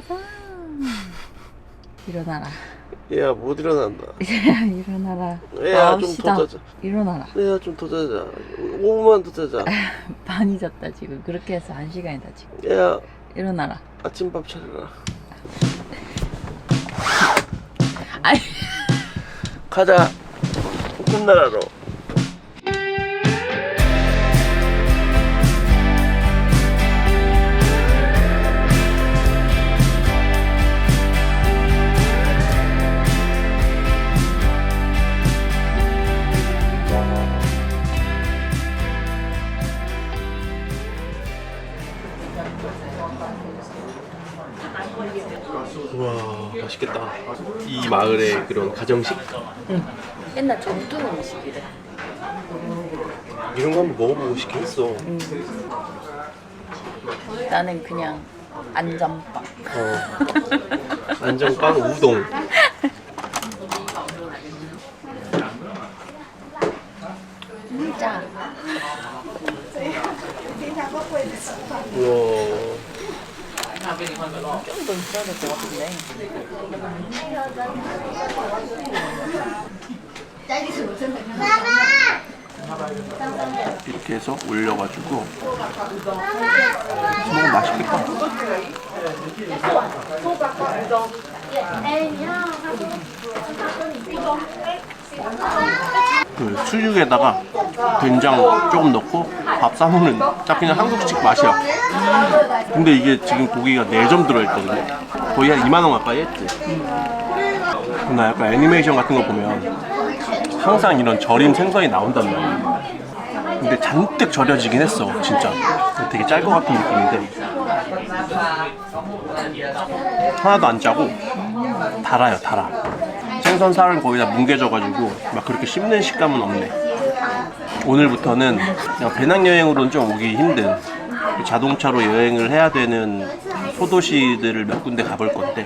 짜잔. 일어나라. 얘야 못 일어난다. 일어나라. 얘야 좀. 더 자자. 일어나라. 얘야 좀 더 자자. 5분만 더 자자. 많이 잤다 지금. 그렇게 해서 한 시간이다 지금. 얘야 일어나라. 아침밥 차려라. 아니. 가자. 끝나라로. 마을의 그런 가정식 옛날 전통 음식이래. 이런 거 한번 먹어보고 싶긴 했어. 나는 그냥 안전빵. 어. 안정빵 우동. 진짜. 우와. 좀더 있어야 될 것 같은데. 이렇게 해서 올려가지고 먹으면 맛있겠다. 그 수육에다가 된장 조금 넣고 밥 싸먹는 딱 그냥 한국식 맛이야. 근데 이게 지금 고기가 4점 들어있거든요. 거의 한 2만 원 가까이 했지. 나 약간 애니메이션 같은 거 보면 항상 이런 절임 생선이 나온단 말이야. 근데 잔뜩 절여지긴 했어, 진짜. 되게 짤 것 같은 느낌인데. 하나도 안 짜고 달아요, 달아. 생선 살은 거의 다 뭉개져가지고 막 그렇게 씹는 식감은 없네. 오늘부터는 그냥 배낭여행으로는 좀 오기 힘든 자동차로 여행을 해야 되는 소도시들을 몇 군데 가볼 건데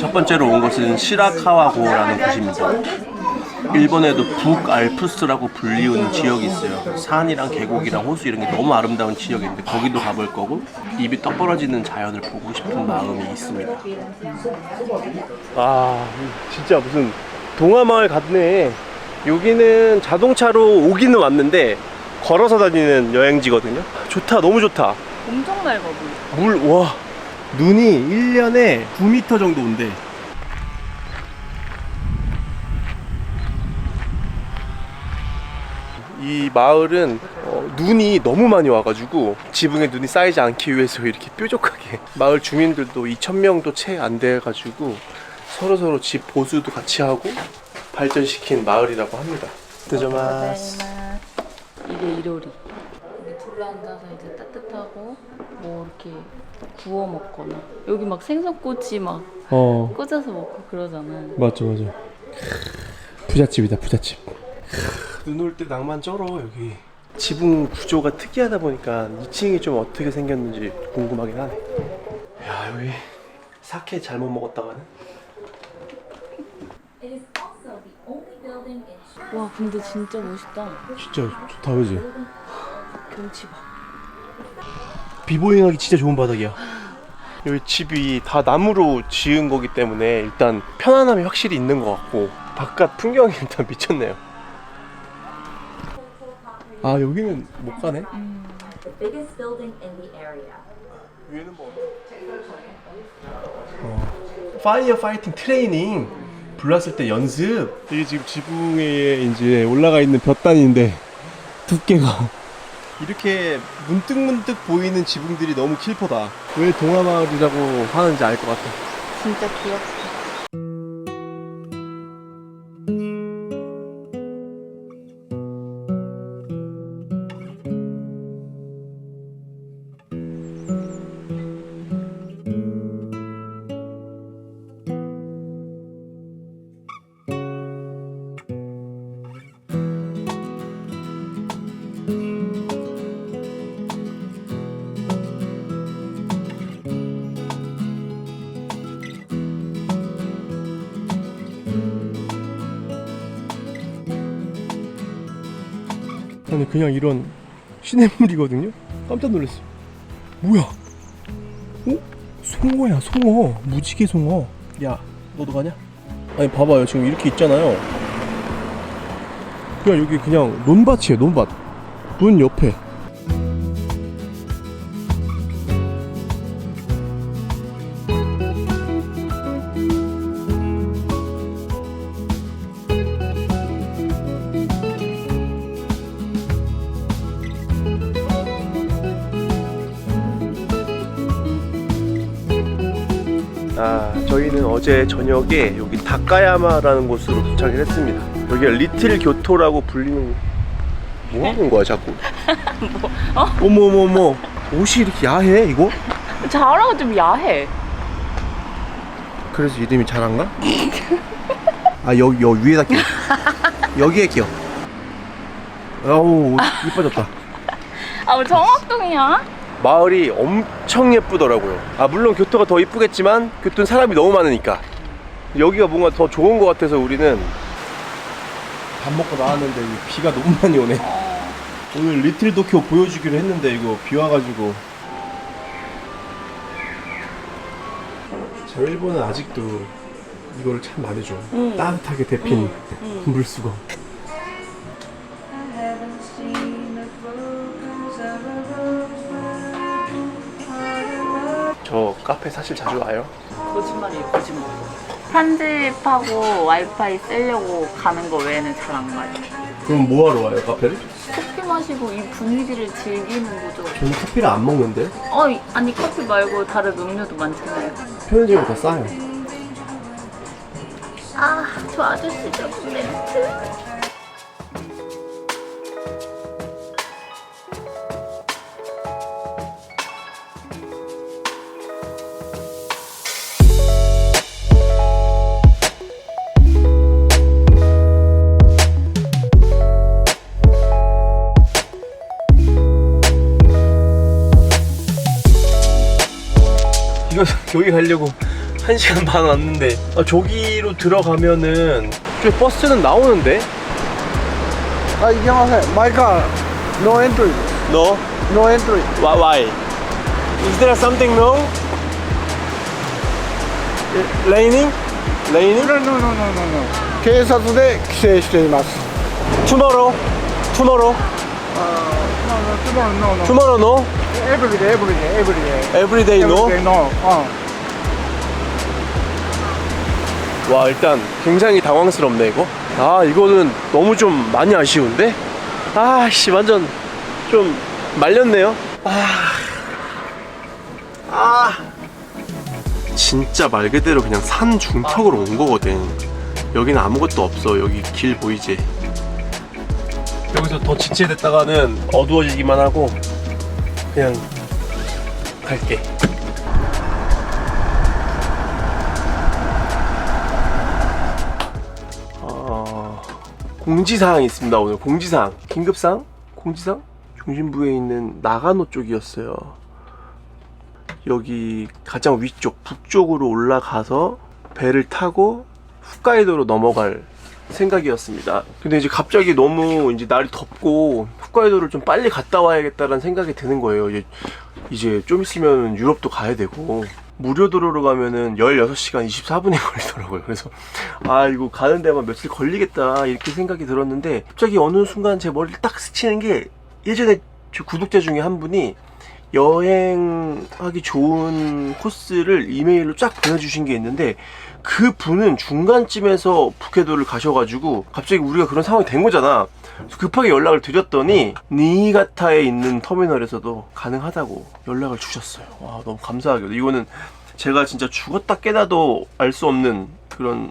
첫 번째로 온 곳은 시라카와고라는 곳입니다. 일본에도 북알프스라고 불리우는 지역이 있어요. 산이랑 계곡이랑 호수 이런 게 너무 아름다운 지역인데 거기도 가볼 거고 입이 떡 벌어지는 자연을 보고 싶은 마음이 있습니다. 아 진짜 무슨 동화마을 같네. 여기는 자동차로 오기는 왔는데 걸어서 다니는 여행지거든요. 좋다, 너무 좋다. 엄청 맑아 보여. 물, 와, 눈이 1년에 9m 정도 온대. 이 마을은 어, 눈이 너무 많이 와가지고 지붕에 눈이 쌓이지 않기 위해서 이렇게 뾰족하게 마을 주민들도 2,000명도 채 안 돼가지고 서로 서로 집 보수도 같이 하고 발전시킨 마을이라고 합니다. 드저마스. 이게 이로리. 여기 둘러 앉아서 이제 따뜻하고 뭐 이렇게 구워 먹거나 여기 막 생선꼬치 막 어, 꽂아서 먹고 그러잖아. 맞죠, 맞아. 부잣집이다, 부잣집. 눈 올 때 낭만 쩔어 여기. 지붕 구조가 특이하다 보니까 2층이 좀 어떻게 생겼는지 궁금하긴 하네. 야 여기 사케 잘못 먹었다가는. 와 근데 진짜 멋있다. 진짜 좋다 그지? 경치 봐. 비보잉하기 진짜 좋은 바닥이야. 여기 집이 다 나무로 지은 거기 때문에 일단 편안함이 확실히 있는 것 같고 바깥 풍경이 일단 미쳤네요. 아 여기는 못 가네. the biggest building in the area. 위에는 뭐? 파이어 파이팅 트레이닝 불났을 때 연습. 이게 지금 지붕에 이제 올라가 있는 볕단인데 두께가 이렇게 문득문득 보이는 지붕들이 너무 킬포다. 왜 동화마을이라고 하는지 알 것 같아. 진짜 귀엽다. 아니 그냥 이런 시냇물이거든요. 깜짝 놀랐어. 뭐야? 어? 송어야 송어 무지개 송어 야 너도 가냐? 아니 봐봐요 지금 이렇게 있잖아요 그냥 여기 그냥 논밭이에요 논밭 문 옆에 어제 저녁에 여기 다카야마라는 곳으로 도착을 했습니다. 여기가 리틀 교토라고 불리는 뭐 하는 거야 자꾸? 뭐, 어? 어머 어머 어머 옷이 이렇게 야해 이거? 자라가 좀 야해. 그래서 이름이 자란가? 아 여기 여기 위에다 끼워 여기에 끼워 아우 옷 이뻐졌다 아, 뭐 정학동이야? 마을이 엄청 예쁘더라고요 아 물론 교토가 더 이쁘겠지만 교토는 사람이 너무 많으니까 여기가 뭔가 더 좋은 것 같아서 우리는 밥 먹고 나왔는데 비가 너무 많이 오네 어. 오늘 리틀 도쿄 보여주기로 했는데 이거 비 와가지고 저 일본은 아직도 이거를 참 많이 줘 응. 따뜻하게 데핀 응. 물수건 카페 사실 자주 와요 거짓말이에요, 거짓말. 편집하고 와이파이 쓰려고 가는 거 외에는 잘 안 가요. 그럼 뭐하러 와요 카페를? 커피 마시고 이 분위기를 즐기는 거죠. 저는 커피를 안 먹는데 어, 이- 아니 커피 말고 다른 음료도 많잖아요. 편의점이 더 싸요 아, 저 아저씨 저거 멘트. 조기 가려고 1시간 반 왔는데 아, 저기로 들어가면은 저 버스는 나오는데? 아 이게 뭐해? My car. No entry. No? No entry. Why? why? Is there something no? Raining? Raining? No, no, no, no, no, no. 警察で規制しています。Tomorrow? Tomorrow? Uh, no, no, tomorrow, no, no. Tomorrow no? Every day, every day, every day. Every day, no? Every day, no. Uh. 와 일단 굉장히 당황스럽네 이거. 아 이거는 너무 좀 많이 아쉬운데? 아씨 완전 좀 말렸네요. 아, 아. 진짜 말 그대로 그냥 산 중턱으로 온 거거든. 여기는 아무것도 없어 여기 길 보이지? 여기서 더 지체됐다가는 어두워지기만 하고 그냥 갈게 공지사항이 있습니다 오늘 공지사항 긴급사항? 공지사항? 중심부에 있는 나가노 쪽이었어요 여기 가장 위쪽 북쪽으로 올라가서 배를 타고 홋카이도로 넘어갈 생각이었습니다. 근데 이제 갑자기 너무 이제 날이 덥고 홋카이도를 좀 빨리 갔다 와야겠다라는 생각이 드는 거예요. 이제, 이제 좀 있으면 유럽도 가야 되고 무료 도로로 가면은 16시간 24분이 걸리더라고요. 그래서 아 이거 가는 데만 며칠 걸리겠다 이렇게 생각이 들었는데 갑자기 어느 순간 제 머리를 딱 스치는 게 예전에 저 구독자 중에 한 분이 여행하기 좋은 코스를 이메일로 쫙 보내주신 게 있는데 그 분은 중간쯤에서 북해도를 가셔가지고 갑자기 우리가 그런 상황이 된 거잖아. 급하게 연락을 드렸더니 니가타에 있는 터미널에서도 가능하다고 연락을 주셨어요. 와 너무 감사하게도. 이거는 제가 진짜 죽었다 깨나도 알 수 없는 그런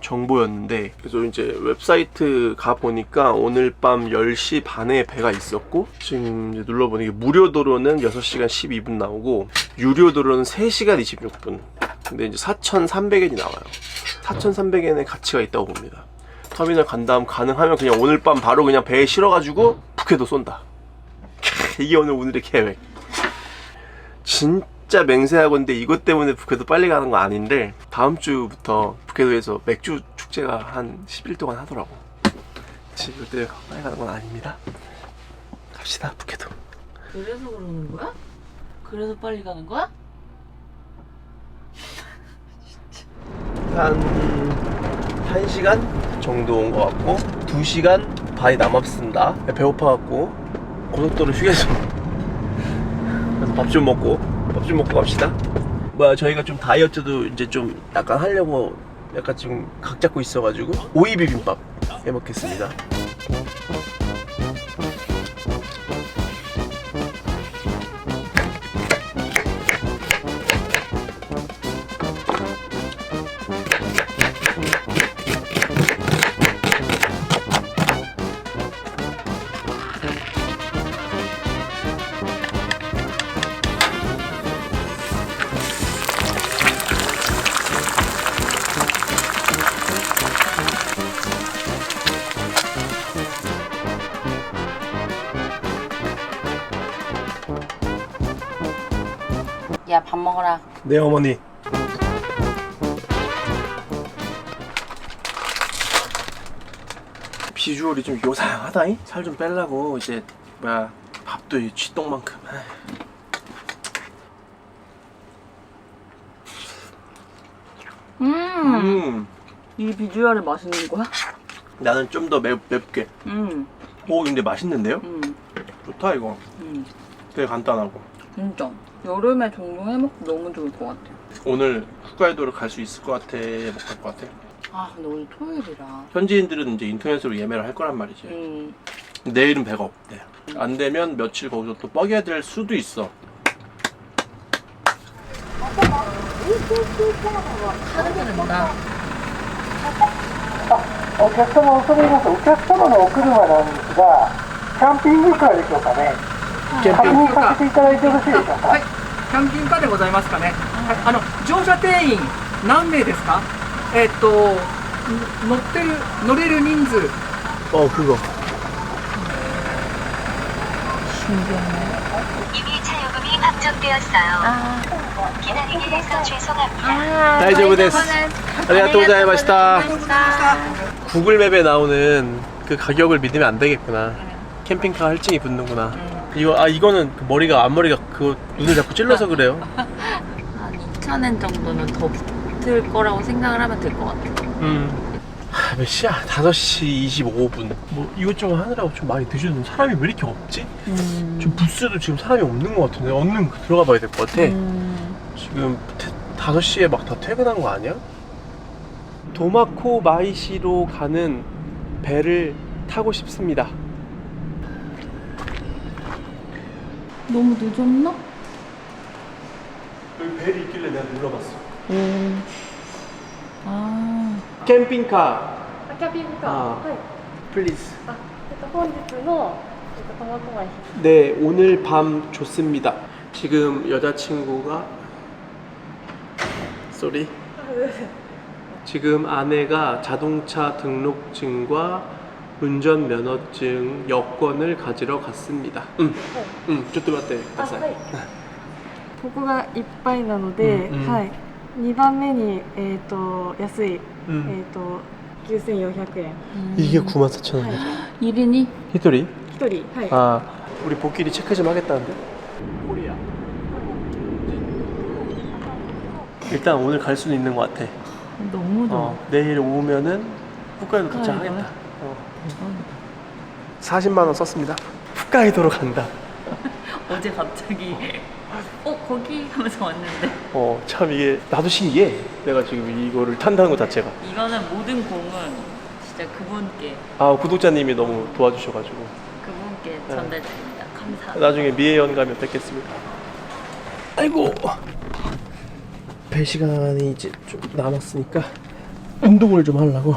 정보였는데. 그래서 이제 웹사이트 가 보니까 오늘 밤 10시 반에 배가 있었고 지금 이제 눌러보니 무료 도로는 6시간 12분 나오고 유료 도로는 3시간 26분 근데 이제 4,300엔이 나와요. 4,300엔의 가치가 있다고 봅니다. 터미널 간 다음 가능하면 그냥 오늘 밤 바로 그냥 배에 실어가지고 북해도 쏜다. 이게 오늘 오늘의 계획. 진짜 맹세하건데 이것 때문에 북해도 빨리 가는 거 아닌데 다음 주부터 북해도에서 맥주 축제가 한 10일 동안 하더라고. 지금 이때 빨리 가는 건 아닙니다. 갑시다 북해도. 그래서 그러는 거야? 그래서 빨리 가는 거야? 한 1시간 정도 온 것 같고 2시간 반이 남았습니다. 배고파갖고 고속도로 휴게소. 그래서 밥 좀 먹고 밥 좀 먹고 갑시다. 뭐야 저희가 좀 다이어트도 이제 좀 약간 하려고 약간 지금 각 잡고 있어가지고 오이 비빔밥 해 먹겠습니다 먹어라. 네 어머니 비주얼이 좀 요상하다잉? 살 좀 빼려고 이제 뭐야 밥도 이 쥐똥만큼. 음. 음 이 비주얼이 맛있는 거야? 나는 좀 더 맵게 음. 오 근데 맛있는데요? 음. 좋다 이거 음. 되게 간단하고 진짜 여름에 종종 해먹기 너무 좋을 것 같아. 오늘 홋카이도를 갈 수 있을 것 같아 못 갈 것 같아 아 근데 오늘 토요일이라. 현지인들은 이제 인터넷으로 예매를 할 거란 말이지 음. 내일은 배가 없대 안 되면 며칠 거기서 또 뻐겨야 될 수도 있어 카드가 된다. お客様恐れ入りますお客様のお車なんですがキャンピングカーでしょうかね 確認させていただいてよろしいでしょうかはい、キャンピングカーでございますかね。はい、あの乗車定員何名ですか？えっとん乗ってる乗れる人数 어 그거 이미 차 요금이 확정되었어요. 기다리게 해서 죄송합니다. 다이저브 데스 아리가또 고자이마시타 구글맵에 나오는 그 가격을 믿으면 안 되겠구나 캠핑카 할증이 붙는구나 이거 아 이거는 그 머리가 앞머리가 그 눈을 자꾸 찔러서 그래요 한 2,000엔 정도는 더 붙을 거라고 생각을 하면 될 것 같아. 음. 하, 몇 시야? 5시 25분 뭐 이것저것 하느라고 좀 많이 늦어졌는데 사람이 왜 이렇게 없지? 지금 부스도 지금 사람이 없는 것 같은데 얼른 들어가 봐야 될 것 같아 음. 지금 태, 5시에 막 다 퇴근한 거 아니야? 도마코 마이시로 가는 배를 타고 싶습니다. 너무 늦었나? 여기 벨이 있길래 내가 눌러봤어. 오. 아. 캠핑카. キャンピングカー、あはい、 플리즈. あ、えっと本日のえっと苫小牧 네, 오늘 밤 좋습니다. 지금 여자친구가 쏘리. 지금 아내가 자동차 등록증과 운전면허증 여권을 가지러 갔습니다. 응, 응, 좀待ってください。はい。ここがいっぱいなので、うんうんはい。二番目にえっ、と安い、 응. えっ、と九千四百円 이게 94,000원이야. 1인이? 히토리? 一人はい。 아, 우리 복끼리 체크 좀 하겠다는데? 코리아. 일단 오늘 갈 수는 있는 것 같아. 너무 좋아. 어, 내일 오면은 홋카이도 도착하겠다. 어. 40만 원 썼습니다. 홋카이도로 간다. 어제 갑자기 어 거기 하면서 왔는데 어, 참 이게 나도 신기해. 내가 지금 이거를 탄다는 것 자체가. 이거는 모든 공은 진짜 그분께 아, 구독자님이 너무 도와주셔가지고. 그분께 전달드립니다. 감사합니다. 나중에 미에연 가면 뵙겠습니다. 아이고. 배 시간이 이제 좀 남았으니까 운동을 좀 하려고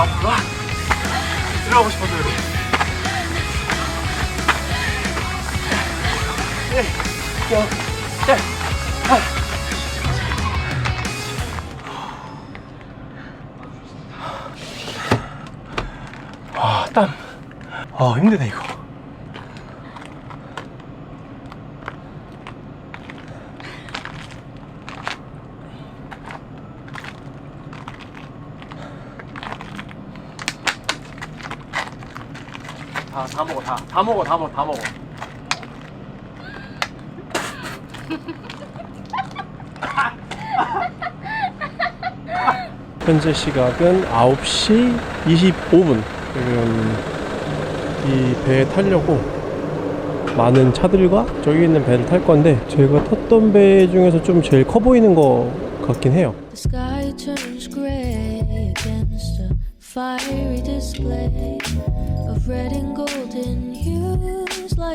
많이 들어가고 싶어서 여기 와땀아 예, 예, 예. 아, 힘드네 이거. 다, 다 먹어, 다. 다 먹어, 다 먹어, 다 먹어. 현재 시각은 9시 25분. 지금 이 배에 타려고 많은 차들과 저기 있는 배를 탈 건데 제가 탔던 배 중에서 좀 제일 커 보이는 거 같긴 해요. The sky turns gray against a fiery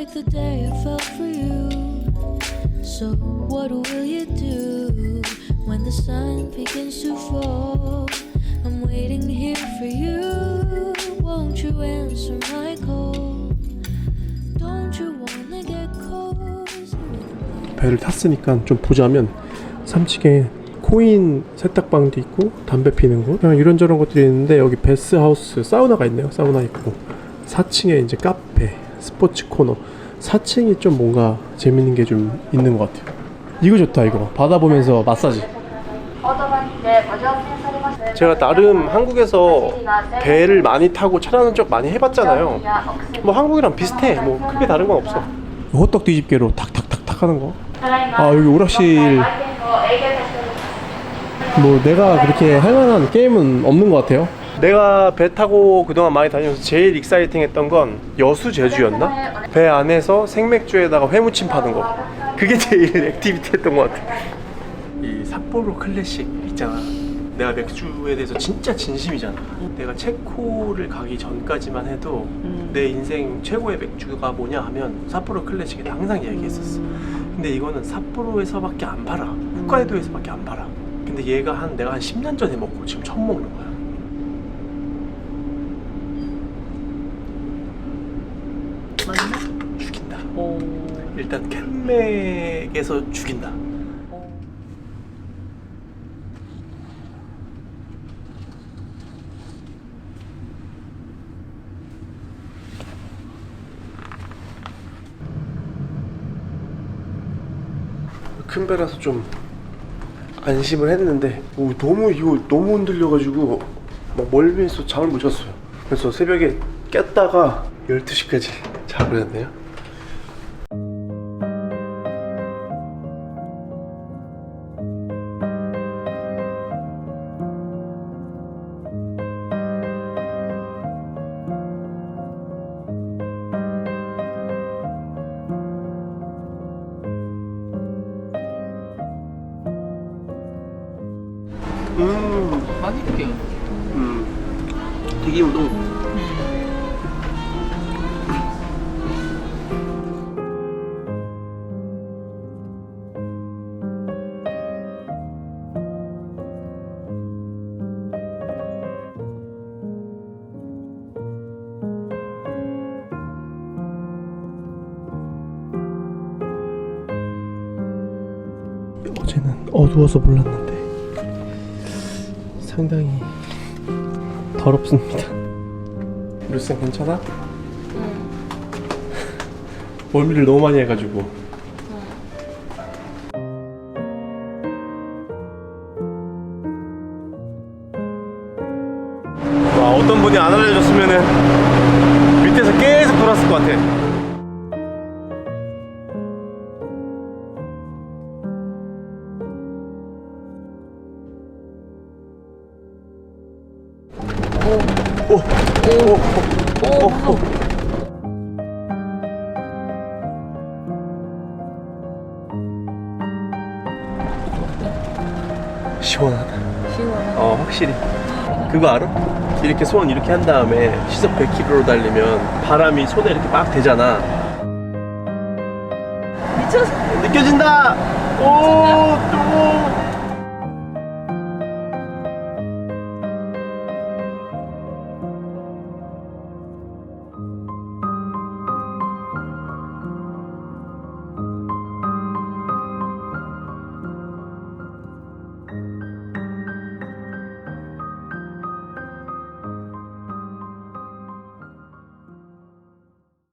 like the day I fell for you. So, what will you do when the sun begins to fall? I'm waiting here for you. Won't you answer my call? Don't you wanna get cozy? 배를 탔으니까 좀 보자면 3층에 코인 세탁방도 있고 담배 피는 곳 그냥 이런저런 것들이 있는데 여기 베스 하우스 사우나가 있네요 사우나 있고 4층에 이제 카페 스포츠 코너. 4층이 좀 뭔가 재밌는 게 좀 있는 것 같아요. 이거 좋다 이거. 바다 보면서 마사지. 제가 나름 한국에서 배를 많이 타고 차라는 쪽 많이 해봤잖아요. 뭐 한국이랑 비슷해. 뭐 크게 다른 건 없어. 호떡 뒤집개로 탁탁탁탁 하는 거? 아 여기 오락실. 뭐 내가 그렇게 할 만한 게임은 없는 것 같아요 내가 배 타고 그동안 많이 다니면서 제일 익사이팅 했던 건 여수 제주였나? 배 안에서 생맥주에다가 회무침 파는 거. 그게 제일 액티비티 했던 것 같아. 이 삿포로 클래식 있잖아. 내가 맥주에 대해서 진짜 진심이잖아. 내가 체코를 가기 전까지만 해도 내 인생 최고의 맥주가 뭐냐 하면 삿포로 클래식에 항상 얘기했었어. 근데 이거는 삿포로에서밖에 안 팔아. 홋카이도에서밖에 안 팔아. 근데 얘가 한 내가 한 10년 전에 먹고 지금 처음 먹는 거야 죽인다 오. 일단 캔맥에서 죽인다. 큰 배라서 좀 안심을 했는데 오, 너무 이거 너무 흔들려가지고 막 멀미해서 잠을 못 잤어요. 그래서 새벽에 깼다가 12시까지 자고 했네요 음, 맛있게. 음. 되게 우동 어제는 어두워서 몰랐는데 상당히 더럽습니다. 루쌤 괜찮아? 멀미를 너무 많이 해가지고. 와 어떤 분이 안 알려줬으면은 밑에서 계속 돌았을 것 같아. 시원하다. 시원해. 어, 확실히. 그거 알아? 이렇게 손 이렇게 한 다음에 시속 100km로 달리면 바람이 손에 이렇게 막 대잖아. 미쳤어. 느껴진다. 오, 또.